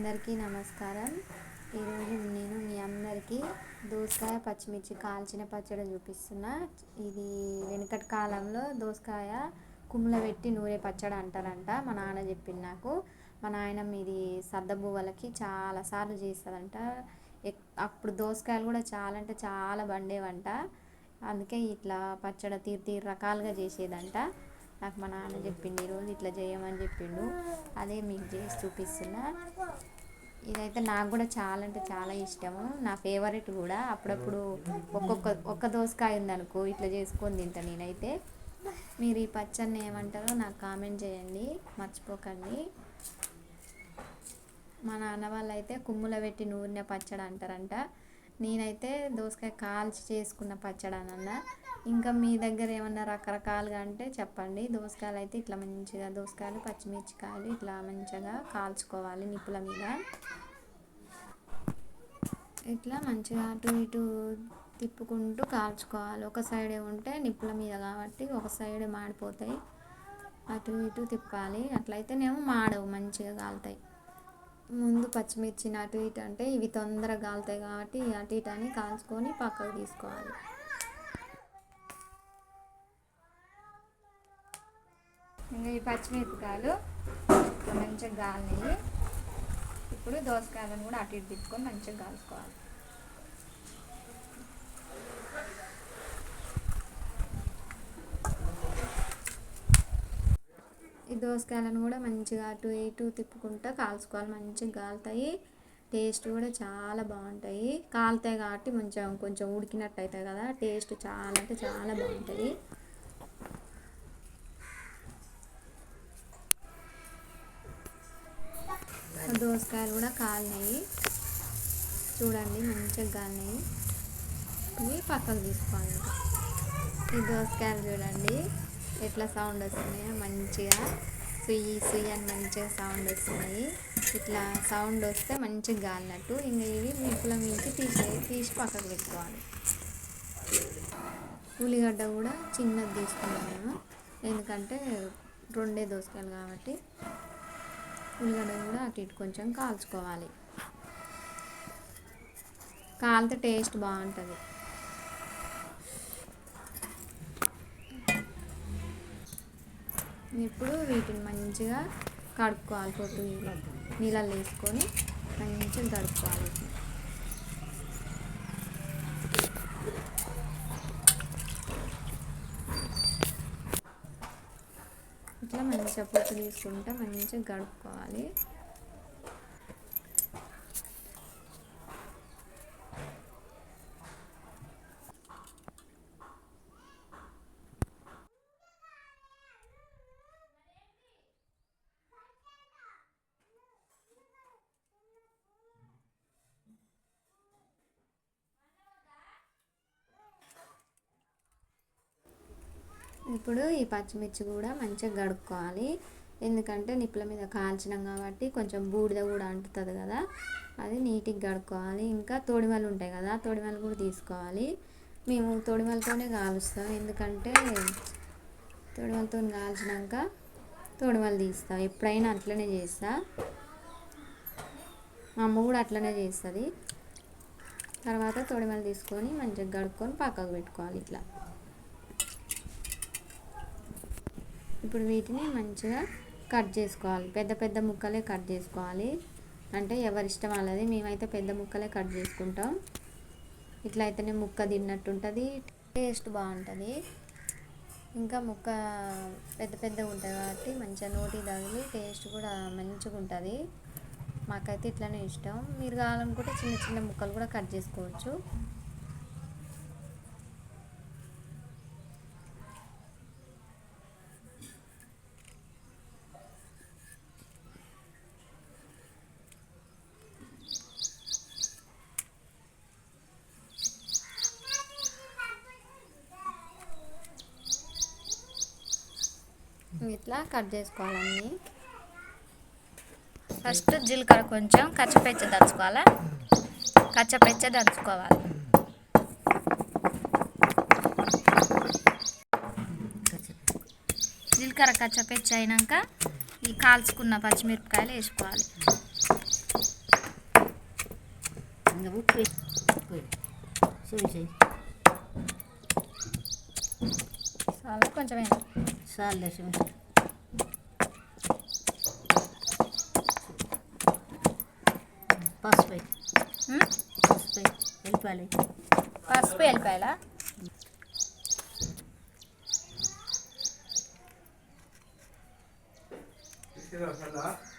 అందరికీ నమస్కారం. ఈరోజు నేను మీ అందరికీ దోసకాయ పచ్చిమిర్చి కాల్చిన పచ్చడి చూపిస్తున్నా. ఇది వెనుకటి కాలంలో దోసకాయ కుమ్ముల పెట్టి నూనె పచ్చడి అంటారంట మా నాన్న చెప్పింది నాకు. మా నాయనమ్మ ఇది సద్దబువ్వలకి చాలాసార్లు చేస్తుందంట. ఎక్ అప్పుడు దోసకాయలు కూడా చాలా అంటే చాలా పండేవంట. అందుకే ఇట్లా పచ్చడి తీరు తీరు రకాలుగా చేసేదంట. నాకు మా నాన్న చెప్పిండు ఈరోజు ఇట్లా చేయమని చెప్పిండు. అదే మీకు చేసి చూపిస్తున్నా. ఇదైతే నాకు కూడా చాలా అంటే చాలా ఇష్టము. నా ఫేవరెట్ కూడా. అప్పుడప్పుడు ఒక్కొక్క ఒక్క దోసకాయ ఉందనుకో ఇట్లా చేసుకొని తింటా నేనైతే. మీరు ఈ పచ్చడిని ఏమంటారో నాకు కామెంట్ చేయండి. మర్చిపోకండి. మా నాన్న వాళ్ళు అయితే కుమ్ముల పెట్టి నూనె పచ్చడి అంటారంట నేనైతే దోసకాయ కాల్చి చేసుకున్న పచ్చడి ఇంకా మీ దగ్గర ఏమన్నా రకరకాలుగా అంటే చెప్పండి. దోసకాయలు అయితే ఇట్లా మంచిగా దోసకాయలు పచ్చిమిర్చికాయలు ఇట్లా మంచిగా కాల్చుకోవాలి నిప్పుల మీద. ఇట్లా మంచిగా అటు ఇటు తిప్పుకుంటూ కాల్చుకోవాలి. ఒక సైడే ఉంటే నిప్పుల మీద కాబట్టి ఒక సైడ్ మాడిపోతాయి. అటు ఇటు తిప్పాలి. అట్లయితేనేమో మాడవు మంచిగా కాలుతాయి. ముందు పచ్చిమిర్చిని అటు ఇటు అంటే ఇవి తొందరగా కాలుతాయి కాబట్టి అటు ఇటు అని కాల్చుకొని పక్కకు తీసుకోవాలి. ఇంకా ఈ పచ్చిమిరపకాయలు మంచిగా గాలినాయి ఇప్పుడు దోసకాయలను కూడా అటు ఇటు తిప్పుకొని మంచిగా కాల్చుకోవాలి. ఈ దోసకాయలను కూడా మంచిగా అటు ఇటు తిప్పుకుంటూ కాల్చుకోవాలి. మంచిగా కాలుతాయి. టేస్ట్ కూడా చాలా బాగుంటాయి. కాలుతాయి కాబట్టి కొంచెం కొంచెం ఉడికినట్టు అవుతాయి కదా. టేస్ట్ చాలా అంటే చాలా బాగుంటుంది దోసకాయలు కూడా కాలినాయి. చూడండి మంచిగా కాలినాయి. ఇవి పక్కకు తీసుకోవాలి. ఈ దోసకాయలు చూడండి. ఎట్లా సౌండ్ వస్తున్నాయో మంచిగా సుయ్యి సుయ్యి అని మంచిగా సౌండ్ వస్తున్నాయి. ఇట్లా సౌండ్ వస్తే మంచిగా గాలినట్టు. ఇంకా ఇవి నిప్పుల మించి తీసి తీసి పక్కకు పెట్టుకోవాలి. ఉల్లిగడ్డ కూడా చిన్నది తీసుకున్నాను ఎందుకంటే రెండే దోసకాయలు కాబట్టి ఉల్లిగడ్డ కూడా అటు ఇటు కొంచెం కాల్చుకోవాలి. కాలితే టేస్ట్ బాగుంటుంది. ఇప్పుడు వీటిని మంచిగా కడుక్కోవాలి పొట్టు నీళ్ళల్లో వేసుకొని మంచిగా కడుక్కోవాలి ఇట్లా మంచిగా పొట్టు తీసుకుంటే మంచిగా కడుక్కోవాలి. ఇప్పుడు ఈ పచ్చిమిర్చి కూడా మంచిగా కడుక్కోవాలి ఎందుకంటే నిప్పుల మీద కాల్చినాం కాబట్టి కొంచెం బూడిద కూడా అంటుతుంది కదా. అది నీట్గా కడుక్కోవాలి ఇంకా తోడిమలు ఉంటాయి కదా తోడిమలు కూడా తీసుకోవాలి. మేము తోడిమలతోనే కాలుస్తాం. ఎందుకంటే తోడిమలతో కాల్చినాక తోడిమలు తీస్తాం. ఎప్పుడైనా అట్లనే చేస్తా. మా అమ్మ కూడా అట్లనే చేస్తుంది. తర్వాత తోడిమలు తీసుకొని మంచిగా కడుక్కొని పక్కకు పెట్టుకోవాలి ఇట్లా. ఇప్పుడు వీటిని మంచిగా కట్ చేసుకోవాలి. పెద్ద పెద్ద ముక్కలే కట్ చేసుకోవాలి. అంటే ఎవరిష్టం వాళ్ళది మేమైతే పెద్ద ముక్కలే కట్ చేసుకుంటాం. ఇట్లా అయితేనే ముక్క తిన్నట్టు ఉంటుంది టేస్ట్ బాగుంటుంది. ఇంకా ముక్క పెద్ద పెద్దగా ఉంటుంది కాబట్టి మంచిగా నోటి తగిలి టేస్ట్ కూడా మంచిగా ఉంటుంది. మాకైతే ఇట్లనే ఇష్టం. మీరు కావాలనుకుంటే చిన్న చిన్న ముక్కలు కూడా కట్ చేసుకోవచ్చు. ఇట్లా కట్ చేసుకోవాలన్నీ. ఫస్ట్ జీలకర్ర కొంచెం కచ్చపెచ్చ దంచుకోవాలా? కచ్చపెచ్చ దంచుకోవాలి. జీలకర్ర కచ్చపెచ్చ అయినాక ఈ కాల్చుకున్న పచ్చిమిరపకాయలు వేసుకోవాలి. ఉప్పు చాలా కొంచెం వేయండి. చాలే చూసి పసుపు. పసుపు వెళ్ళిపోవాలి. పసుపు వెళ్ళిపోయాల? పసుపు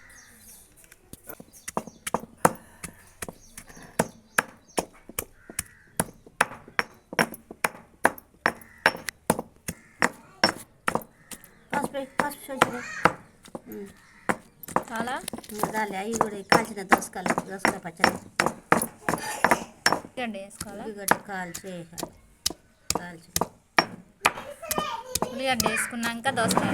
చాలా? దాని అవి కూడా కాల్చిన దోసకాయలు దోసకాయ పచ్చడి. గడ్డ వేసుకోవాలా? ఉల్లిగడ్డ కాల్చి వేయాలి కాల్చి. ఉల్లిగడ్డ వేసుకున్నాక దోసకాయ.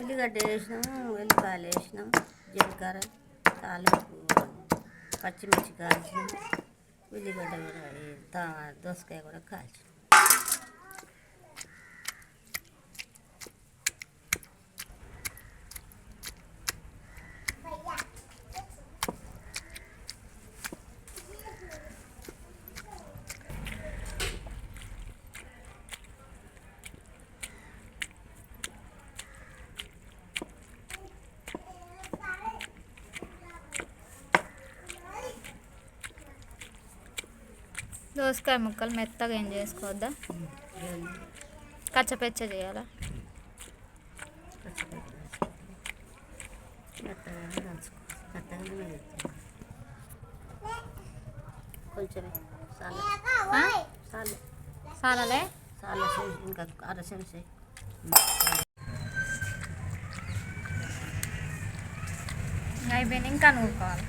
ఉల్లిగడ్డ వేసినాం వెల్లిపాయలు వేసినాం జీలకర్ర తాలింపు పచ్చిమిర్చి కాల్చినాం ఉల్లిగడ్డ కూడా దోసకాయ కూడా కాల్చినాం. దోసకాయ ముక్కలు మెత్తగా ఏం చేసుకోవద్దా? కచ్చపెచ్చ చేయాలా? సేపు ఇంకా అర చెంచా అయిపోయింది. ఇంకా నూరుకోవాలి.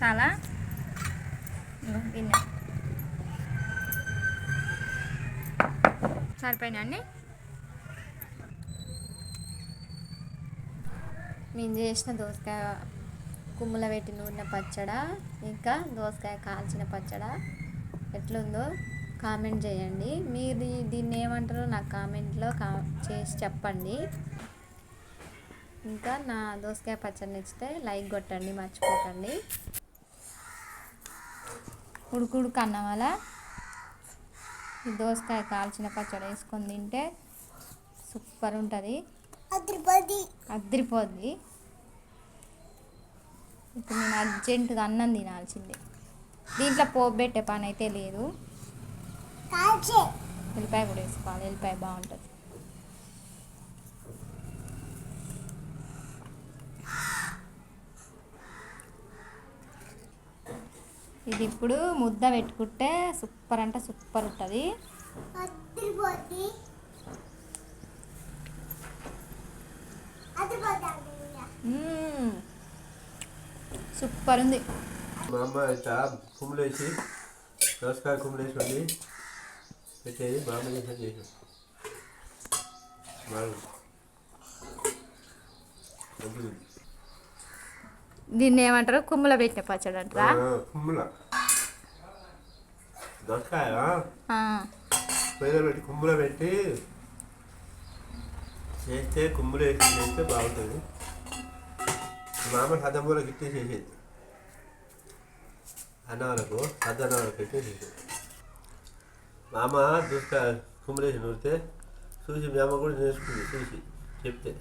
చాలా? గిన్నె సరిపోయినా అండి? మేము చేసిన దోసకాయ కుమ్ముల పెట్టి నూనె పచ్చడ ఇంకా దోసకాయ కాల్చిన పచ్చడ ఎట్లుందో కామెంట్ చేయండి. మీరు దీన్ని ఏమంటారో నాకు కామెంట్లో కా చేసి చెప్పండి. ఇంకా నా దోసకాయ పచ్చడి నచ్చితే లైక్ కొట్టండి మర్చిపోకండి. ఉడుకుడుకు అన్నం వల్ల ఈ దోసకాయ కాల్చిన పచ్చడి వేసుకొని తింటే సూపర్ ఉంటుంది అదిరిపోద్ది. ఇప్పుడు నేను అర్జెంటుగా అన్నం తినాల్సిందే. దీంట్లో పోపు పెట్టే పని అయితే లేదు ఎల్లిపాయ కూడా వేసుకోవాలి. ఎల్లిపాయ బాగుంటుంది. ఇది ఇప్పుడు ముద్ద పెట్టుకుంటే సూపర్ అంటే సూపర్ ఉంటుంది. సూపర్ ఉంది మా అమ్మ ఇట్లా కుమ్ములేసి దోసకాయ కుమ్ములేసి వండి పెట్టేది మా అమ్మ చేసిన. చేసాం బాగుంది. మంచిది. దీన్ని ఏమంటారు? కుమ్ముల పెట్టిన పచ్చడి అంటారా? కుమ్ముల. దోసకాయ పెట్టి కుమ్ములో పెట్టి చేస్తే కుమ్ములు వేసి చేస్తే బాగుంటుంది. మా అమ్మ సద్దమ్మలో గిట్టి చేసేది. అన్నవాళ్ళకు సద్దన్నవాళ్ళకి పెట్టి చేసేది. మా అమ్మ దోసకాయ కుమ్ములేసి నూరితే చూసి మీ అమ్మ కూడా నేర్చుకుంది చూసి చెప్తే.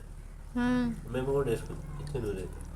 మ్మ్. మేము కూడా నేర్చుకుంది ఇచ్చి నూరైతే